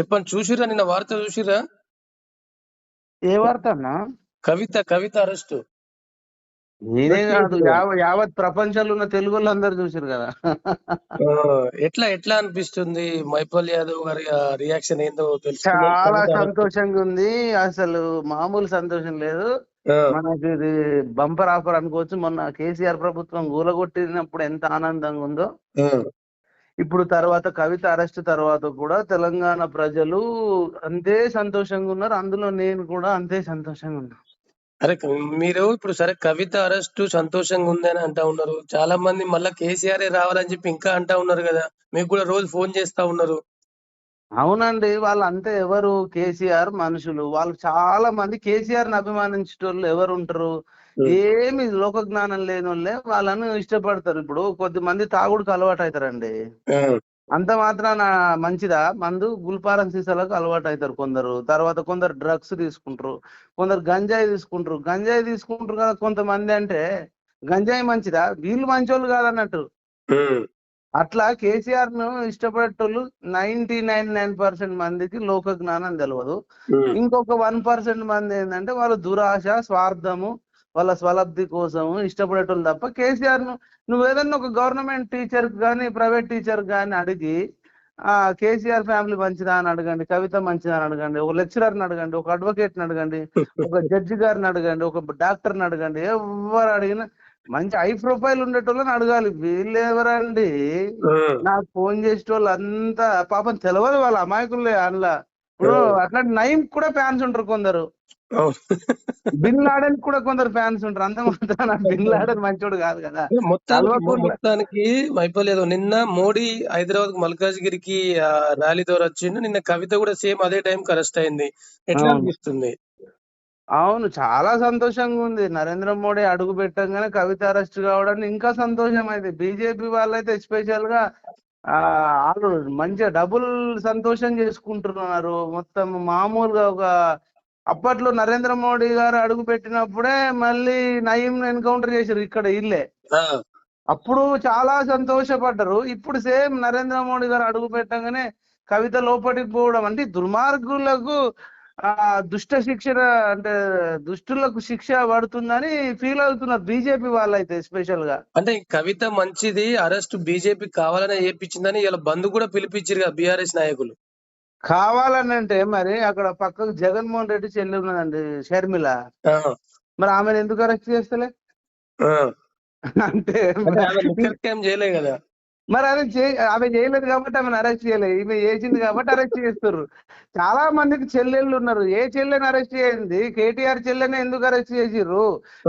చెప్పండి చూసిరా నిన్న వార్త చూసిరా ఏ వార్త అన్న? కవిత కవిత అరెస్ట్. నేనే కాదు యావ- యావత్ ప్రపంచంలో ఉన్న తెలుగు అందరు చూసారు కదా ఎట్లా ఎట్లా అనిపిస్తుంది? మైపల్ యాదవ్ గారి రియాక్షన్ ఏందో తెలుసు. చాలా సంతోషంగా ఉంది. అసలు మామూలు సంతోషం లేదు. మనకి ఇది బంపర్ ఆఫర్ అనుకోవచ్చు. మొన్న కేసీఆర్ ప్రభుత్వం గూలగొట్టినప్పుడు ఎంత ఆనందంగా ఉందో. ఇప్పుడు తర్వాత కవిత అరెస్ట్ తర్వాత కూడా తెలంగాణ ప్రజలు అంతే సంతోషంగా ఉన్నారు. అందులో నేను కూడా అంతే సంతోషంగా ఉన్నా. అరే మీరు ఇప్పుడు సరే కవిత అరెస్ట్ సంతోషంగా ఉందని అంటా ఉన్నారు. చాలా మంది మళ్ళా కేసీఆర్ రావాలని చెప్పి ఇంకా అంటా ఉన్నారు కదా. మీకు కూడా రోజు ఫోన్ చేస్తా ఉన్నారు. అవునండి వాళ్ళు అంతే ఎవరు? కేసీఆర్ మనుషులు. వాళ్ళు చాలా మంది కేసీఆర్ని అభిమానించేటోళ్ళు ఎవరు ఉంటారు ఏమి లోక జ్ఞానం లేని వాళ్ళే వాళ్ళని ఇష్టపడతారు. ఇప్పుడు కొద్ది మంది తాగుడుకు అలవాటు అవుతారండి అంత మాత్రాన మంచిదా? మందు గుల్పారం సీసాలకు అలవాటు అవుతారు కొందరు. తర్వాత కొందరు డ్రగ్స్ తీసుకుంటారు కొందరు గంజాయి తీసుకుంటారు. గంజాయి తీసుకుంటారు కదా కొంతమంది అంటే గంజాయి మంచిదా? వీళ్ళు మంచోళ్ళు కాదన్నట్టు. అట్లా కేసీఆర్ను ఇష్టపడేటోళ్ళు నైన్టీ నైన్ నైన్ పర్సెంట్ మందికి లోక జ్ఞానం తెలియదు ఇంకొక వన్ పర్సెంట్ మంది ఏంటంటే వాళ్ళ దురాశ స్వార్థము వాళ్ళ స్వలబ్ధి కోసం ఇష్టపడేటోళ్ళు తప్ప కేసీఆర్ను నువ్వు ఏదన్నా ఒక గవర్నమెంట్ టీచర్ కానీ ప్రైవేట్ టీచర్ కానీ అడిగి ఆ కేసీఆర్ ఫ్యామిలీ మంచిదా అని అడగండి కవిత మంచిదా అని అడగండి ఒక లెక్చరర్ని అడగండి ఒక అడ్వకేట్ని అడగండి ఒక జడ్జి గారిని అడగండి ఒక డాక్టర్ని అడగండి ఎవరు అడిగినా మంచి హై ప్రొఫైల్ ఉండేటోళ్ళని అడగాలి. వీళ్ళు ఎవరండి? నాకు ఫోన్ చేసేటోళ్ళు అంతా పాపం తెలియదు వాళ్ళ అమాయకులే అందులో. ఇప్పుడు అట్లాంటి నయం కూడా ఫ్యాన్స్ ఉంటారు కొందరు. బిన్ లాడెన్ కూడా కొందరు ఫ్యాన్స్ ఉంటారు. అంత మాత్రాన బిన్ లాడెన్ మంచోడు కాదు కదా. మొత్తానికి కల్వకుంట్ల- మొత్తానికి యాదవ్ నిన్న మోడీ హైదరాబాద్ మల్కాజ్గిరికి ర్యాలీ ద్వారా వచ్చిండు. నిన్న కవిత కూడా సేమ్ అదే టైం అరెస్ట్ అయింది. ఎట్లా. అనిపిస్తుంది? అవును చాలా సంతోషంగా ఉంది. నరేంద్ర మోడీ అడుగు పెట్టంగానే కవిత అరెస్ట్ కావడానికి ఇంకా సంతోషం అయితే బీజేపీ వాళ్ళైతే ఎస్పెషల్గా వాళ్ళు మంచిగా డబుల్ సంతోషం చేసుకుంటున్నారు. మొత్తం మామూలుగా ఒక అప్పట్లో నరేంద్ర మోడీ గారు అడుగు పెట్టినప్పుడే మళ్ళీ నయీం ఎన్కౌంటర్ చేశారు ఇక్కడ ఇల్లే. అప్పుడు చాలా సంతోషపడ్డారు. ఇప్పుడు సేమ్ నరేంద్ర మోడీ గారు అడుగు పెట్టగానే కవిత లోపలికి పోవడం అంటే దుర్మార్గులకు ఆ దుష్ట శిక్షణ అంటే దుష్టులకు శిక్ష పడుతుందని ఫీల్ అవుతున్నారు బీజేపీ వాళ్ళైతే స్పెషల్గా. అంటే కవిత మంచిది అరెస్ట్ బీజేపీ కావాలనే చేపించిందని ఇలా బంద్ కూడా పిలిపించారు కదా బీఆర్ఎస్ నాయకులు. కావాలని అంటే మరి అక్కడ పక్కకు జగన్మోహన్ రెడ్డి చెల్లి ఉన్నదండి షర్మిల. మరి ఆమెను ఎందుకు అరెస్ట్ చేస్తలే. అంటే చేయలే కదా. మరి అదే చే- ఆమె చేయలేదు కాబట్టి ఆమెను అరెస్ట్ చేయలేదు ఈమె చేసింది కాబట్టి అరెస్ట్ చేస్తారు చాలా మందికి చెల్లెళ్ళు ఉన్నారు. ఏ చెల్లెని అరెస్ట్ చేయండి? కేటీఆర్ చెల్లెని ఎందుకు అరెస్ట్ చేసిర్రు?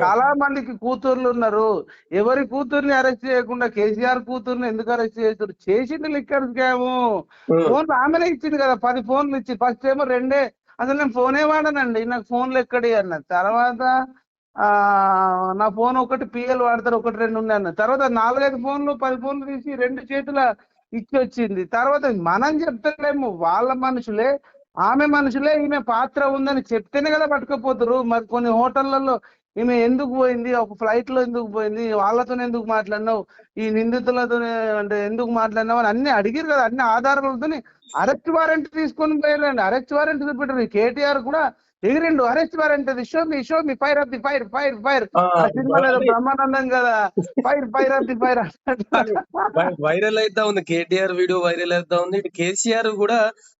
చాలా మందికి కూతుర్లు ఉన్నారు. ఎవరి కూతుర్ని అరెస్ట్ చేయకుండా కేసీఆర్ కూతుర్ని ఎందుకు అరెస్ట్ చేస్తారు చేసింది లిక్కర్ స్కాము. ఫోన్ ఆమెనే ఇచ్చింది కదా. పది ఫోన్లు ఇచ్చి ఫస్ట్ ఏమో రెండే. అసలు నేను ఫోనే వాడనండి. నాకు ఫోన్లు ఎక్కడి అన్నది తర్వాత నా ఫోన్ ఒకటి పిఎల్ వాడతారు ఒకటి రెండు ఉన్నాయి అన్న. తర్వాత నాలుగైదు ఫోన్లు పది ఫోన్లు తీసి రెండు చేతుల ఇచ్చి వచ్చింది. తర్వాత మనం చెప్తలేము వాళ్ళ మనుషులే ఆమె మనుషులే ఈమె పాత్ర ఉందని చెప్తేనే కదా పట్టుకుపోతారు మరి కొన్ని హోటళ్ళలో ఈమె ఎందుకు పోయింది ఒక ఫ్లైట్లో ఎందుకు పోయింది వాళ్ళతో ఎందుకు మాట్లాడినావు ఈ నిందితులతో అంటే ఎందుకు మాట్లాడినావు అని అన్ని అడిగారు కదా అన్ని ఆధారాలతో అరెస్ట్ వారెంట్ తీసుకొని పోయారండి అరెస్ట్ వారెంట్ చూపెట్టారు కేటీఆర్ కూడా ఎగిరిండు arrest warrant show me show me fire off the fire fire fire సినిమాలో బ్రహ్మానందం కదా. Fire fire off the fire viral అయితా ఉంది. కేటీఆర్ వీడియో వైరల్ అవుతా ఉంది. ఇటు కేసీఆర్ కూడా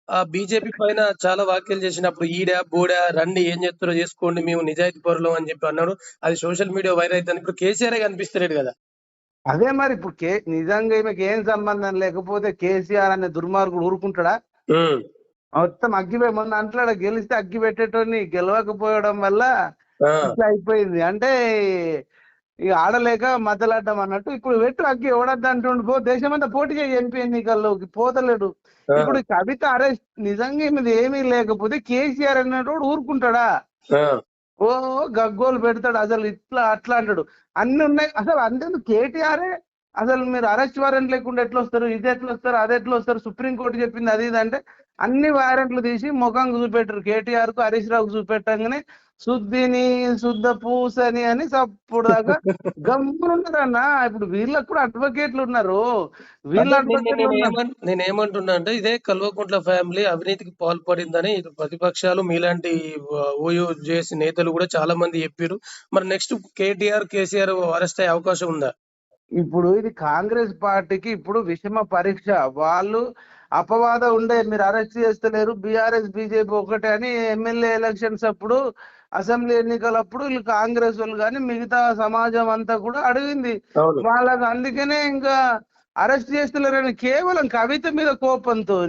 ఆ బీజేపీ పైన చాలా వ్యాఖ్యలు చేసినప్పుడు ఈడా బోడా రండి ఏం చేస్తారో చేసుకోండి మేము నిజాయితీ పరులం అని చెప్పి అన్నాడు. అది సోషల్ మీడియా వైరల్ అవుతుంది ఇప్పుడు కేసీఆర్ కనిపిస్తలేడు కదా. అదే మరి ఇప్పుడు నిజంగా ఈమెకి ఏం సంబంధం లేకపోతే కేసీఆర్ అనే దుర్మార్గుడు ఊరుకుంటాడా? మొత్తం అగ్గిపోయి మొన్న అంట్లాడ గెలిస్తే అగ్గి పెట్టేటోని గెలవకపోవడం వల్ల ఇట్లా అయిపోయింది. అంటే ఇక ఆడలేక మద్దలాడ్డం అన్నట్టు ఇప్పుడు పెట్టు అగ్గి ఎవడద్దు అంటుండు. పో దేశమంతా పోటీ చేయి ఎంపీ ఎన్నికల్లోకి పోతలేడు. ఇప్పుడు కవిత అరెస్ట్ నిజంగా ఈమెది ఏమీ లేకపోతే కేసీఆర్ అన్నట్టు ఊరుకుంటాడా? ఓ గగ్గోలు పెడతాడు. అసలు ఇట్లా అట్లా అంటాడు. అన్ని ఉన్నాయి. అసలు అంతేందుకు? కేటీఆరే అసలు మీరు అరెస్ట్ వారెంట్ లేకుండా ఎట్లా వస్తారు ఇది ఎట్లా వస్తారు అది ఎట్లా వస్తారు సుప్రీంకోర్టు చెప్పింది అది ఇది అంటే అన్ని వారెంట్లు తీసి ముఖం చూపెట్టరు. కేటీఆర్కు హరీష్ రావుకు చూపెట్టంగానే శుద్ధిని శుద్ధ పూసని అని అప్పుడు దాకా గమ్మునున్నారన్న. ఇప్పుడు వీళ్ళకు కూడా అడ్వకేట్లు ఉన్నారు. వీళ్ళ అంటే నేను- అడ్వకేట్లు నేను ఉన్నారు. ఏమన్- నేను ఏమంటున్నా అంటే ఇదే కల్వకుంట్ల ఫ్యామిలీ అవినీతికి పాల్పడిందని ప్రతిపక్షాలు మీలాంటి ఓయూ చేసి నేతలు కూడా చాలా మంది చెప్పారు మరి నెక్స్ట్ కేటీఆర్ కేసీఆర్ అరెస్ట్ అయ్యే అవకాశం ఉందా? ఇప్పుడు ఇది కాంగ్రెస్ పార్టీకి ఇప్పుడు విషమ పరీక్ష. వాళ్ళు అపవాదం ఉండే మీరు అరెస్ట్ చేస్తలేరు బీఆర్ఎస్ బీజేపీ ఒకటే అని ఎమ్మెల్యే ఎలక్షన్స్ అప్పుడు అసెంబ్లీ ఎన్నికలప్పుడు వీళ్ళు కాంగ్రెస్ వాళ్ళు కానీ మిగతా సమాజం అంతా కూడా అడిగింది. వాళ్ళకి అందుకనే ఇంకా అరెస్ట్ చేస్తలేరని కేవలం కవిత మీద కోపంతో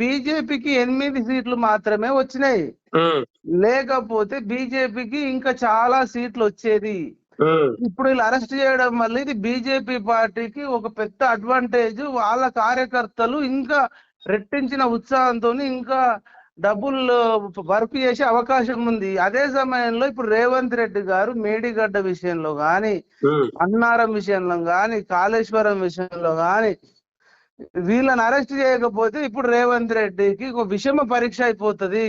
బీజేపీకి ఎనిమిది సీట్లు మాత్రమే వచ్చినాయి. లేకపోతే బీజేపీకి ఇంకా చాలా సీట్లు వచ్చేది. ఇప్పుడు వీళ్ళు అరెస్ట్ చేయడం వల్ల ఇది బీజేపీ పార్టీకి ఒక పెద్ద అడ్వాంటేజ్ వాళ్ళ కార్యకర్తలు ఇంకా రెట్టించిన ఉత్సాహంతో ఇంకా డబ్బులు వర్క్ చేసే అవకాశం ఉంది. అదే సమయంలో ఇప్పుడు రేవంత్ రెడ్డి గారు మేడిగడ్డ విషయంలో గాని అన్నారం విషయంలో గాని కాళేశ్వరం విషయంలో గాని వీళ్ళని అరెస్ట్ చేయకపోతే ఇప్పుడు రేవంత్ రెడ్డికి ఒక విషమ పరీక్ష అయిపోతది.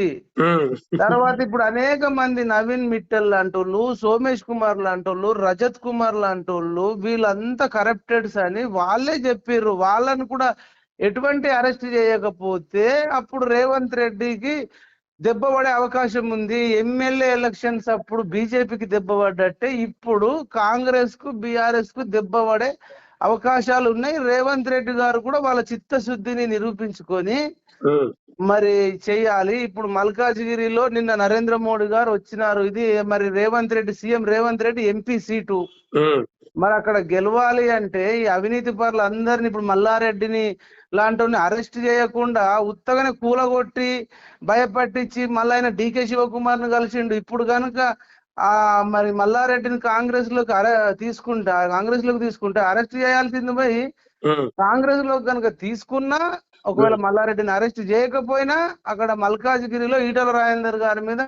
తర్వాత ఇప్పుడు అనేక మంది నవీన్ మిట్టల్ లాంటోళ్ళు సోమేష్ కుమార్ లాంటోళ్ళు రజత్ కుమార్ లాంటోళ్ళు వీళ్ళంతా కరప్టెడ్స్ అని వాళ్ళే చెప్పిర్రు. వాళ్ళని కూడా ఎటువంటి అరెస్ట్ చేయకపోతే అప్పుడు రేవంత్ రెడ్డికి దెబ్బ పడే అవకాశం ఉంది. ఎమ్మెల్యే ఎలక్షన్స్ అప్పుడు బీజేపీకి దెబ్బ పడ్డట్టే ఇప్పుడు కాంగ్రెస్కు బీఆర్ఎస్కు దెబ్బ పడే అవకాశాలు ఉన్నాయి. రేవంత్ రెడ్డి గారు కూడా వాళ్ళ చిత్తశుద్ధిని నిరూపించుకొని మరి చెయ్యాలి ఇప్పుడు మల్కాజిగిరిలో నిన్న నరేంద్ర మోడీ గారు వచ్చినారు. ఇది మరి Revanth Reddy CM Revanth Reddy MP seat. మరి అక్కడ గెలవాలి అంటే ఈ అవినీతి పరులు అందరిని ఇప్పుడు మల్లారెడ్డిని లాంటి అరెస్ట్ చేయకుండా ఉత్తగానే కూలగొట్టి భయపట్టించి మళ్ళీ ఆయన డీకే శివకుమార్ను కలిసిండు. ఇప్పుడు కనుక ఆ మరి మల్లారెడ్డిని కాంగ్రెస్లోకి అరె తీసుకుంటా కాంగ్రెస్లోకి తీసుకుంటే అరెస్ట్ చేయాల్సింది పోయి కాంగ్రెస్లో కనుక తీసుకున్నా ఒకవేళ మల్లారెడ్డిని అరెస్ట్ చేయకపోయినా అక్కడ మల్కాజ్గిరిలో ఈటల రాజేందర్ గారి మీద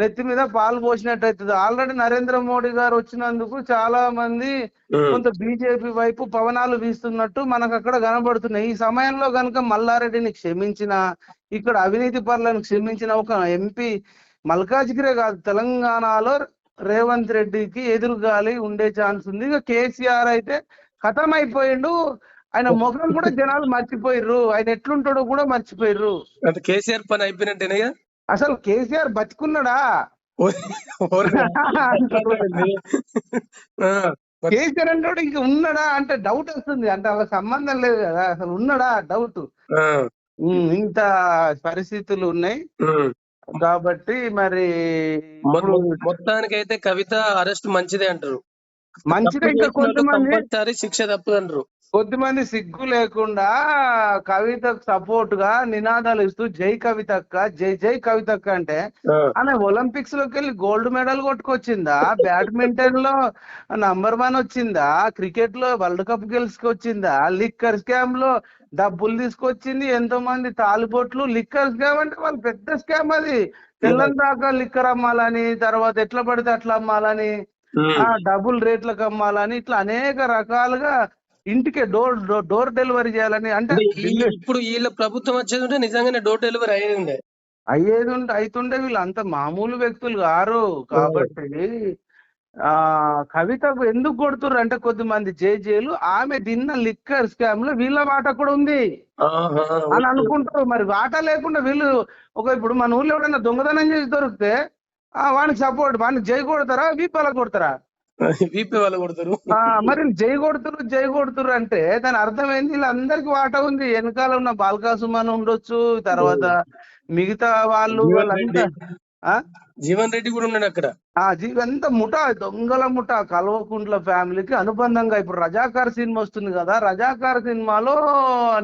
నెత్తి మీద పాలు పోసినట్టు అవుతుంది ఆల్రెడీ నరేంద్ర మోడీ గారు వచ్చినందుకు చాలా మంది కొంత బీజేపీ వైపు పవనాలు వీస్తున్నట్టు మనకు అక్కడ కనబడుతున్నాయి. ఈ సమయంలో కనుక మల్లారెడ్డిని క్షమించిన ఇక్కడ అవినీతి పరులను క్షమించిన ఒక ఎంపీ మల్కాజ్గిరే కాదు తెలంగాణలో రేవంత్ రెడ్డికి ఎదురుగాలి ఉండే ఛాన్స్ ఉంది. ఇక కేసీఆర్ అయితే ఖతం అయిపోయిండు ఆయన ముఖం కూడా జనాలు మర్చిపోయిర్రు. ఆయన ఎట్లుంటాడో కూడా మర్చిపోయిర్రు. కేసీఆర్ పని అయిపోయినట్టేనయ్యా? అసలు కేసీఆర్ బతికున్నాడా? కేసీఆర్ అంటే ఇంకా ఉన్నాడా? అంటే డౌట్ వస్తుంది. అంటే వాళ్ళ సంబంధం లేదు కదా. అసలు ఉన్నాడా? డౌట్ ఇంత పరిస్థితులు ఉన్నాయి. కాబట్టి మరి మొత్తానికైతే కవిత అరెస్ట్ మంచిదే అంటారు. మంచిదే ఇంకా కొంతమంది. శిక్ష తప్పదు అంటారు కొద్దిమంది సిగ్గు లేకుండా కవితకు సపోర్ట్గా నినాదాలు ఇస్తూ జై కవితక్క జై జై కవితక్క అంటే ఆమె ఒలింపిక్స్లోకి వెళ్ళి గోల్డ్ మెడల్ కొట్టుకొచ్చిందా? బ్యాడ్మింటన్లో నంబర్ వన్ వచ్చిందా? క్రికెట్లో వరల్డ్ కప్ గెలుచుకొచ్చిందా? లిక్కర్ స్కామ్లో డబ్బులు తీసుకొచ్చింది ఎంతో మంది తాలిబొట్లు. లిక్కర్ స్కామ్ అంటే వాళ్ళు పెద్ద స్కామ్ అది. తెల్లని దాకా లిక్కర్ అమ్మాలని తర్వాత ఎట్లా పడితే అట్లా అమ్మాలని ఆ డబుల్ రేట్లకు అమ్మాలని ఇట్లా అనేక రకాలుగా ఇంటికే డోర్ డోర్ డెలివరీ చేయాలని అంటే ఇప్పుడు వీళ్ళ ప్రభుత్వం వచ్చేది ఉంటే నిజంగానే డోర్ డెలివరీ అయ్యేది ఉండే అయ్యేది ఉంటే అయితుండే వీళ్ళు. అంత మామూలు వ్యక్తులు కారు కాబట్టి ఆ కవితకు ఎందుకు కొడుతుర్రు అంటే కొద్దిమంది జేజేలు ఆమె తిన్న లిక్కర్ స్కామ్లో వీళ్ళ వాట కూడా ఉంది. అని అనుకుంటారు. మరి వాటా లేకుండా వీళ్ళు ఒక ఇప్పుడు మన ఊర్లో ఎవడైనా దొంగతనం చేసి దొరికితే ఆ వానికి సపోర్ట్ వానికి జై కొడతారా వీపాల కొడతారా? వీపీ వాళ్ళు కొడతారు. మరి జై కొడుతురు జై కొడుతురు అంటే దాని అర్థం ఏంది? వీళ్ళందరికి వాటా ఉంది. వెనకాల ఉన్న బాల్కాసుమన్ ఉండొచ్చు తర్వాత మిగతా వాళ్ళు జీవన్ రెడ్డి కూడా ఉన్నాడు అక్కడ. ఆ జీవంతా ముఠా దొంగల ముఠా కల్వకుంట్ల ఫ్యామిలీకి అనుబంధంగా ఇప్పుడు రజాకార్ సినిమా వస్తుంది కదా రజాకార్ సినిమాలో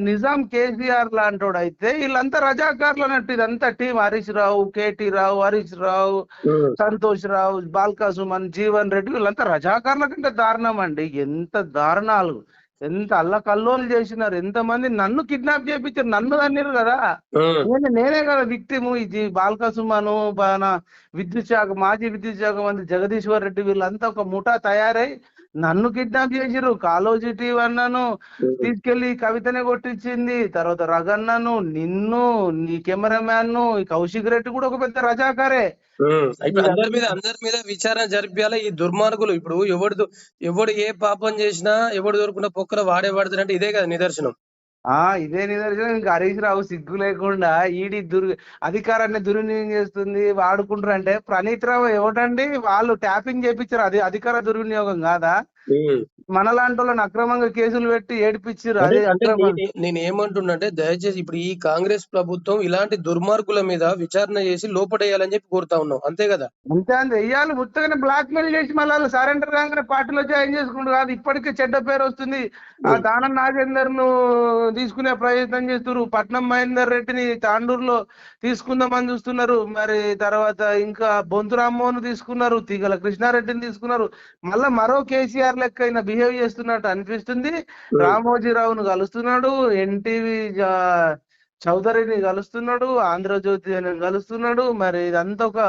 నిజాం కేసీఆర్ లాంటోడు అయితే వీళ్ళంతా రజాకార్లు అన్నట్టు ఇదంతా టీం హరీష్ రావు కేటీ రావు హరీష్ రావు సంతోష్ రావు బాల్కా సుమన్ జీవన్ రెడ్డి వీళ్ళంతా రజాకార్ల కంటే దారుణం అండి. ఎంత దారుణాలు. ఎంత అల్లకల్లోలు చేసినారు ఎంతమంది నన్ను కిడ్నాప్ చేపించారు నన్ను అన్నారు కదా. నేను నేనే కదా విక్టిమ్ ఇది బాల్కా సుమను మన విద్యుత్ శాఖ మాజీ విద్యుత్ శాఖ మంత్రి జగదీశ్వర్ రెడ్డి వీళ్ళంతా ఒక ముఠా తయారై నన్ను కిడ్నాప్ చేసిర్రు. కాలోజీ టీవీ అన్నాను తీసుకెళ్ళి కవితనే కొట్టించింది. తర్వాత రగన్నను నిన్ను నీ కెమెరామ్యాన్ను ఈ కౌశిక్ రెడ్డి కూడా ఒక పెద్ద రజాకారే. అందరి మీద అందరి మీద విచారణ జరిపించాలి ఈ దుర్మార్గులు. ఇప్పుడు ఎవడు ఎవడు ఏ పాపం చేసినా ఎవడు దొరుకున్న పొక్కర వాడే వాడుతాడంటే ఇదే కదా నిదర్శనం. ఆ ఇదే నిదర్శనం. ఇంకా హరీష్ రావు సిగ్గు లేకుండా ఈడీ దుర్ అధికారాన్ని దుర్వినియోగం చేస్తుంది వాడుకుంటారు అంటే ప్రణీత్ రావు ఎవటండి? వాళ్ళు ట్యాపింగ్ చేపించారు. అది అధికార దుర్వినియోగం కాదా? మనలాంటి వాళ్ళని అక్రమంగా కేసులు పెట్టి ఏడిపించారు అది నేను- నేను ఏమంటున్నంటే దయచేసి ఇప్పుడు ఈ కాంగ్రెస్ ప్రభుత్వం ఇలాంటి దుర్మార్గుల మీద విచారణ చేసి లోపడేయాలని చెప్పి కోరుతా ఉన్నాం. అంతే కదా? అంతే అంతే. వెయ్యాలి ముత్తగానే బ్లాక్ మెయిల్ చేసి మళ్ళీ సరెండర్ కాగానే పార్టీలో జాయిన్ చేసుకుంటారు. కాదు ఇప్పటికే చెడ్డ పేరు వస్తుంది. ఆ దానం నాగేందర్ను తీసుకునే ప్రయత్నం చేస్తున్నారు. పట్నం మహేందర్ రెడ్డిని తాండూరులో తీసుకుందామని చూస్తున్నారు. మరి తర్వాత ఇంకా బొంతు రామ్మోహన్ తీసుకున్నారు. తీగల కృష్ణారెడ్డిని తీసుకున్నారు. మళ్ళా మరో కేసీఆర్ లెక్క ఆయన బిహేవ్ చేస్తున్నట్టు అనిపిస్తుంది. రామోజీరావును కలుస్తున్నాడు ఎన్టీవీ చౌదరిని కలుస్తున్నాడు ఆంధ్రజ్యోతి అని కలుస్తున్నాడు. మరి ఇదంతా ఒక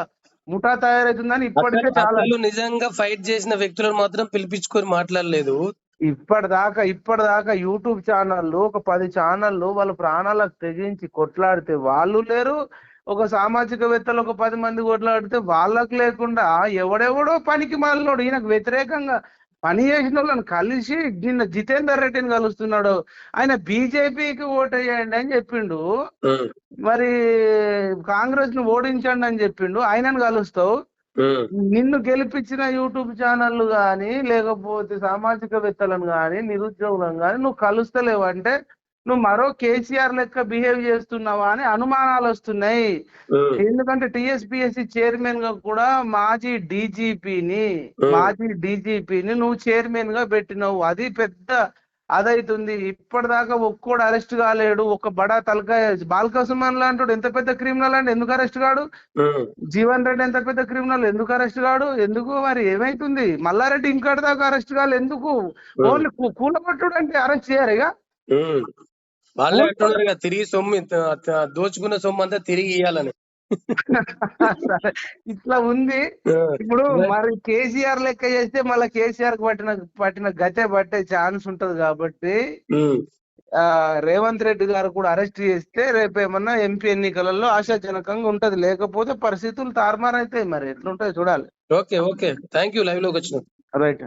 ముఠా తయారవుతుందని ఇప్పటికే చాలా నిజంగా ఫైట్ చేసిన వ్యక్తులను మాత్రం పిలిపించుకొని మాట్లాడలేదు. ఇప్పటిదాకా ఇప్పటిదాకా యూట్యూబ్ ఛానళ్ళు ఒక పది ఛానళ్ళు వాళ్ళ ప్రాణాలకు తెగించి కొట్లాడితే వాళ్ళు లేరు. ఒక సామాజికవేత్తలు ఒక పది మంది కొట్లాడితే వాళ్ళకు లేకుండా ఎవడెవడో పనికి మాలినోడు. ఈయనకు వ్యతిరేకంగా పని చేసిన వాళ్ళని కలిసి నిన్న జితేందర్ రెడ్డిని కలుస్తున్నాడు. ఆయన బీజేపీకి ఓటేయండి అని చెప్పిండు. మరి కాంగ్రెస్ను ఓడించండి అని చెప్పిండు. ఆయనను కలుస్తావు. నిన్ను గెలిపించిన యూట్యూబ్ ఛానళ్ళు కానీ లేకపోతే సామాజికవేత్తలను కానీ నిరుద్యోగులను కానీ నువ్వు కలుస్తలేవు. అంటే నువ్వు మరో కేసీఆర్ లెక్క బిహేవ్ చేస్తున్నావా అని అనుమానాలు వస్తున్నాయి. ఎందుకంటే టిఎస్పిఎస్సి చైర్మన్గా కూడా మాజీ డీజీపీని. మాజీ డీజీపీని నువ్వు చైర్మన్గా పెట్టినావు. అది పెద్ద అదైతుంది. ఇప్పటిదాకా ఒక్కోడు అరెస్ట్ కాలేడు. ఒక బడా తలకాయ బాల్కసుమన్ లాంటి ఎంత పెద్ద క్రిమినల్ అంటే ఎందుకు అరెస్ట్ కాడు. జీవన్ రెడ్డి ఎంత పెద్ద క్రిమినల్? ఎందుకు అరెస్ట్ కాడు? ఎందుకు మరి ఏమైతుంది? మల్లారెడ్డి ఇంకటి దాకా అరెస్ట్ కాదు ఎందుకు? ఓన్లీ కూలగొట్టుడు అంటే అరెస్ట్ చేయరు ఇక ఉమ్. వాళ్ళే అంటున్నారు కదా తిరిగి సొమ్ము దోచుకున్న సొమ్ము అంతా తిరిగి ఇవ్వాలని ఇట్లా ఉంది. ఇప్పుడు మరి కేసీఆర్ లెక్క చేస్తే మళ్ళీ కేసీఆర్ పట్టిన పట్టిన గతే పట్టే ఛాన్స్ ఉంటది కాబట్టి రేవంత్ రెడ్డి గారు కూడా అరెస్ట్ చేస్తే రేపు ఏమన్నా ఎంపీ ఎన్నికలలో ఆశాజనకంగా ఉంటది. లేకపోతే పరిస్థితులు తారుమారైతాయి మరి. ఎట్లుంటాయి చూడాలి. Okay okay. థ్యాంక్ యూ లైవ్లోకి వచ్చిన రైట్.